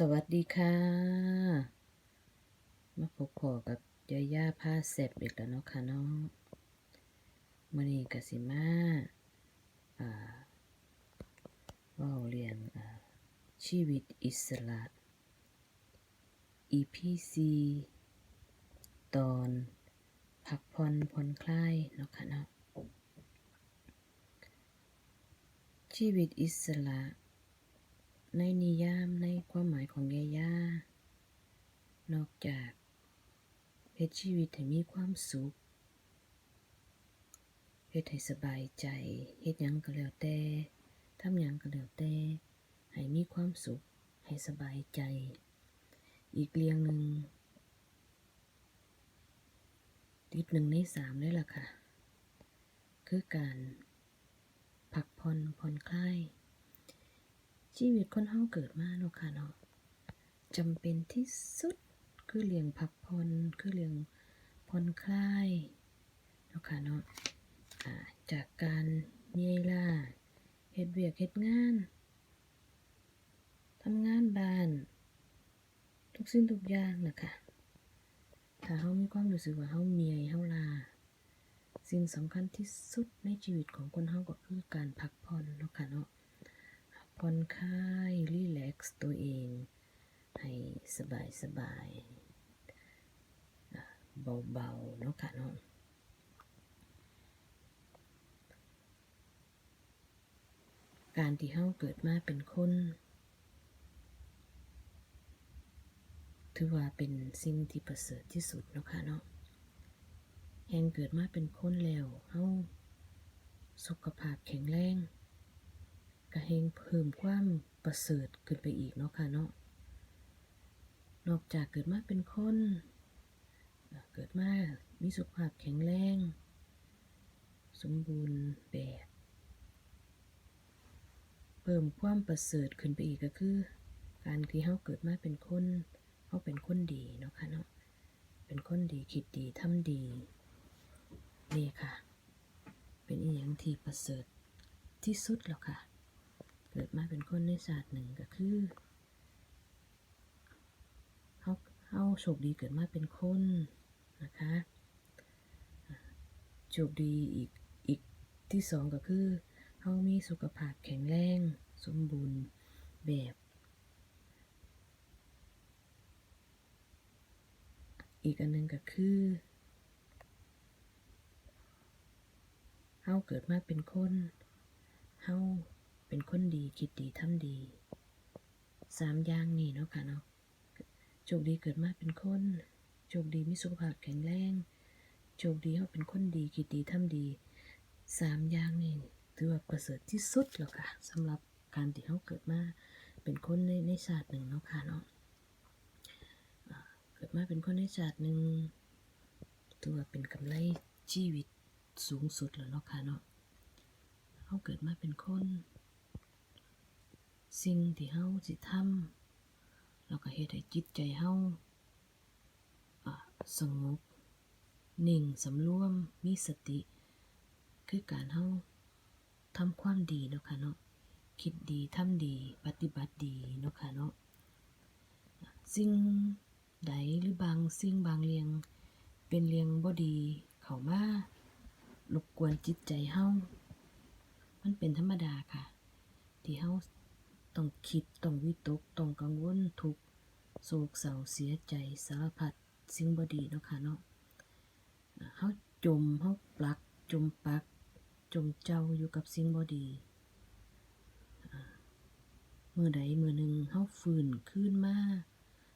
สวัสดีค่ะ มาพบพอกับยาย่าผ้าเสร็จอีกแล้วเนาะค่ะเนาะมื่อนี้กสิมาอ่าเว่าเรียนอ่าชีวิตอิสระ EPC ตอนพักผ่อนผ่อนคลายเนาะค่ะเนาะชีวิตอิสระ ในนิยามในายของยาย่านอกจากเฮ็ดชีวิตให้มีความสุขเฮ็ดให้สบายใจเฮ็ดหยังก็แล้วแต่ทำหยังก็แล้วแต่ให้มีความสุข ให้สบายใจ อีกเรียงหนึ่งติดหนึ่งในสามเลยล่ะค่ะ คือการพักผ่อนผ่อนคลายชีวิตคนเฮาเกิดมาเนาะค่ะเนาะ จำเป็นที่สุดคือเลี้ยงพักผ่อนคือเลี้ยงผ่อนคลายเนาะค่ะเนาะจากการเนยล้าเฮ็ดเวียกเฮ็ดงานทำงานบ้าน ทุกสิ่งทุกอย่างนะคะถ้าเฮามีความรู้สึกว่าเฮาเมียเฮาลา สิ่งสำคัญที่สุดในชีวิตของคนเฮาก็คือการพักผ่อนเนาะค่ะเนาะผ่อนคลายรีแลกซ์ตัวเอง ให้สบายสบายเบาๆเนาะค่ะเนาะการที่เฮาเกิดมาเป็นคน ถือว่าเป็นสิ่งที่ประเสริฐที่สุดเนาะค่ะเนาะแห่งเกิดมาเป็นคนแล้วเฮาสุขภาพแข็งแรงก็เฮงเพิ่มความประเสริฐขึ้นไปอีกเนาะค่ะเนาะ นอกจากเกิดมาเป็นคน เกิดมามีสุขภาพแข็งแรง สมบูรณ์แบบ เพิ่มความประเสริฐขึ้นไปอีกก็คือ การที่เฮาเกิดมาเป็นคนเฮาเป็นคนดีเนาะค่ะเนาะเป็นคนดีคิดดีทำดีนี่ค่ะ เป็นอีหยังที่ประเสริฐที่สุดแล้วค่ะ เกิดมาเป็นคนในศาสตร์หนึ่งก็คือ เฮาโชคดีเกิดมาเป็นคนนะคะโชคดีอีกอีกที่สองก็คือเฮามีสุขภาพแข็งแรงสมบูรณ์แบบอีกอันหนึงก็คือเฮาเกิดมาเป็นคนเฮาเป็นคนดีคิดดีทำดีสามอย่างนี่เนาะค่ะเนาะ โชคดีเกิดมาเป็นคน โชคดีมีสุขภาพแข็งแรง โชคดีเขาเป็นคนดีคิดดีทำดีสามอย่างนี่ถือว่าประเสริฐที่สุดแล้วค่ะสำหรับการที่เขาเกิดมาเป็นคนในในชาติหนึ่งเนาะค่ะเนาะเกิดมาเป็นคนในชาติหนึ่งถือว่าเป็นกำไรชีวิตสูงสุดแล้วเนาะค่ะเนาะเขาเกิดมาเป็นคน สิ่งที่เฮาสิทำ แล้วก็เฮ็ดให้จิตใจเฮาสงบนิ่งสำรวมมีสติ คือการเฮาทำความดีเนาะค่ะเนาะคิดดีทำดี ปฏิบัติดีเนาะค่ะเนาะสิ่งใดหรือบางสิ่งบางเรียง เป็นเรียงบ่ดีเข้ามารบกวนจิตใจเฮามันเป็นธรรมดาค่ะ ที่เฮาต้องคิดต้องวิตกต้องกังวลทุก โศกเศร้าเสียใจสารพัดสิ่งบดีเนาะค่ะเนาะเฮาจมเฮาปลัก จมปัก จมเจ้าอยู่กับสิ่งบดีอ่ามือใดเมื่อหนึ่งเฮาฟื้นขึ้นมา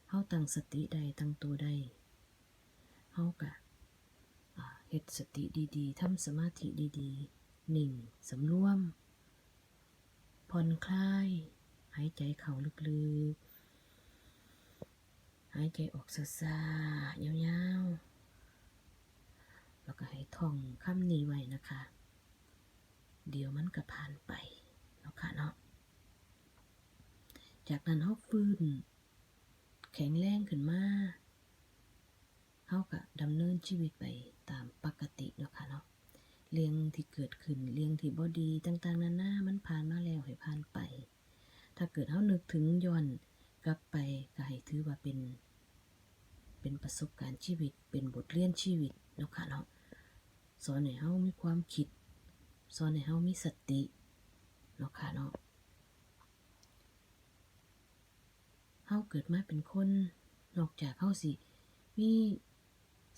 เฮาตั้งสติใดตั้งตัวใดเฮากะเฮ็ดสติดีๆทำสมาธิดีๆหนิ่งสำรวมผ่อนคลาย หายใจเข้าลึกๆ หายใจออกซ่าๆยาวๆ แล้วก็ให้ท่องคำนี้ไว้นะคะ เดี๋ยวมันก็ผ่านไปเนาะค่ะเนาะ จากนั้นเฮาฟื้น แข็งแรงขึ้นมาเฮาก็ดำเนินชีวิตไปตามปกติเนาะค่ะเนาะเรื่องที่เกิดขึ้นเรื่องที่บ่ดีต่างๆนานามันผ่านมาแล้วให้ผ่านไป ถ้าเกิดเฮานึกถึงย้อน กลับไปก็ให้ถือว่าเป็น เป็นประสบการณ์ชีวิต เป็นบทเรียนชีวิตเนาะค่ะเนาะสอนให้เฮามีความคิด สอนให้เฮามีสติเนาะค่ะเนาะเฮาเกิดมาเป็นคน นอกจากเฮาสิมี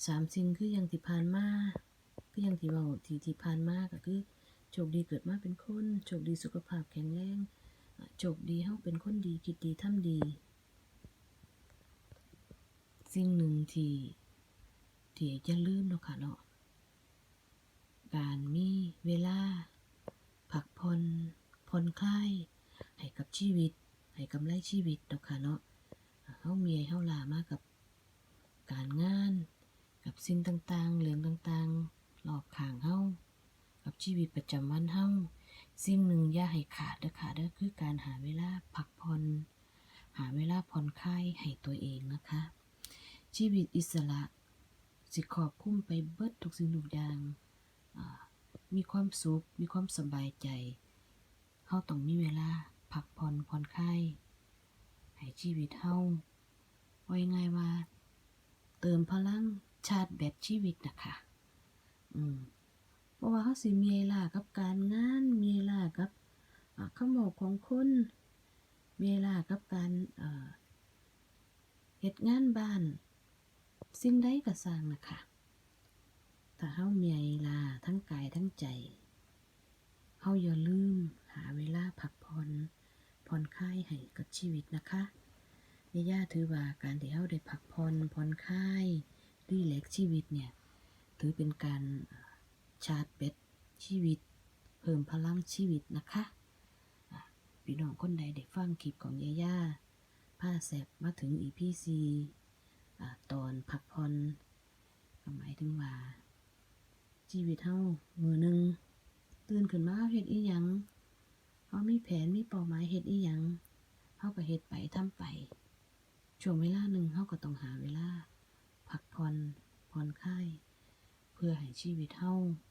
สามสิ่งคืออย่างที่ผ่านมาคืออย่างที่เว้าที่ที่ผ่านมาก็คือโชคดีเกิดมาเป็นคนโชคดีสุขภาพแข็งแรง อะโชคดีเฮาเป็นคนดีคิดดีทำดี สิ่งหนึ่งที่ที่อย่าลืมเนาะค่ะเนาะการมีเวลาพักผ่อนผ่อนคลายให้กับชีวิต ให้กำไรชีวิตเนาะค่ะเนาะเฮาเมียเฮาลามากับการงาน กับสิ่งต่างๆ เรื่องต่างๆรอบข้างเฮากับชีวิตประจำวันเฮา สิ่งหนึ่งอย่าให้ขาดเด้อค่ะเด้อคือการหาเวลาพักผ่อนหาเวลาผ่อนคลายให้ตัวเองนะคะ ชีวิตอิสระ สิขอบคุ้มไปเบิดทุกสิ่งทุกอย่างมีความสุข มีความสบายใจเฮาต้องมีเวลาพักผ่อนผ่อนคลายให้ชีวิตเฮาไว้ง่ายว่า เติมพลังชาติแบตชีวิตนะคะ อืม เพราะว่าเฮาสิมีเวลากับการงานมีเวลากับอ่าคำบอกของคนมีเวลากับการเอ่อเฮ็ดงานบ้าน สิ่งใดก็สร้างนะคะถ้าเฮามีเวลาทั้งกายทั้งใจเฮาอย่าลืมหาเวลาพักผ่อนผ่อนคลายให้กับชีวิตนะคะย่ย่าถือว่าการที่เฮาได้พักผ่อนผ่อนคลายรีแลกชีวิตเนี่ย ถือเป็นการ ชาร์จแบตชีวิต เพิ่มพลังชีวิตนะคะพี่น้องคนใดได้ฟังคลิปของย่าย่าผ้าแสบมาถึง EP 4อ่าตอนพักผ่อนก็หมายถึงว่า ชีวิตเฮามือหนึ่งตื่นขึ้นมาเฮ็ดอีหยังเฮามีแผนมีเป้าหมายเฮ็ดอีหยังเฮาก็เฮ็ดไปทำไป ช่วงเวลาหนึ่งเฮาก็ต้องหาเวลา พักผ่อนผ่อนคลายเพื่อให้ชีวิตเฮาอะ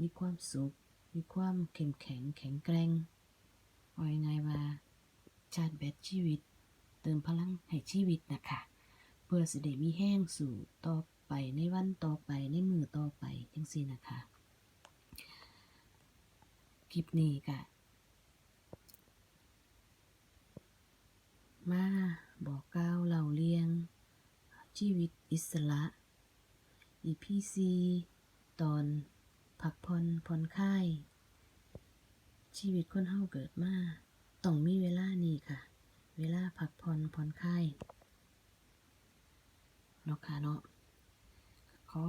มีความสุข มีความเข้มแข็งแข็งแกร่งเอายังไงว่า ชาร์จแบตชีวิต เติมพลังให้ชีวิตนะคะ เพื่อสิได้มีแห้งสู่ต่อไปในวันต่อไปในมือต่อไปจังซี่นะคะ คลิปนี้ก็มาบอกกล่าวเล่าเรียง ชีวิตอิสระ EPC ตอน พักผ่อนผ่อนคลาย ชีวิตคนเฮาเกิดมาต้องมีเวลานี้ค่ะ เวลาพักผ่อนผ่อนคลายเนาะค่ะเนาะขอ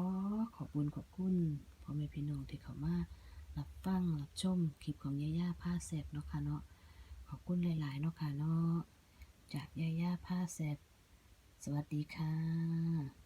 ขอบคุณขอบคุณพ่อแม่พี่น้องที่เข้ามารับฟังรับชมคลิปของย่าย่าผ้าแสบเนาะค่ะเนาะขอบคุณหลายๆเนาะค่ะเนาะจากย่าย่าผ้าแสบสวัสดีค่ะ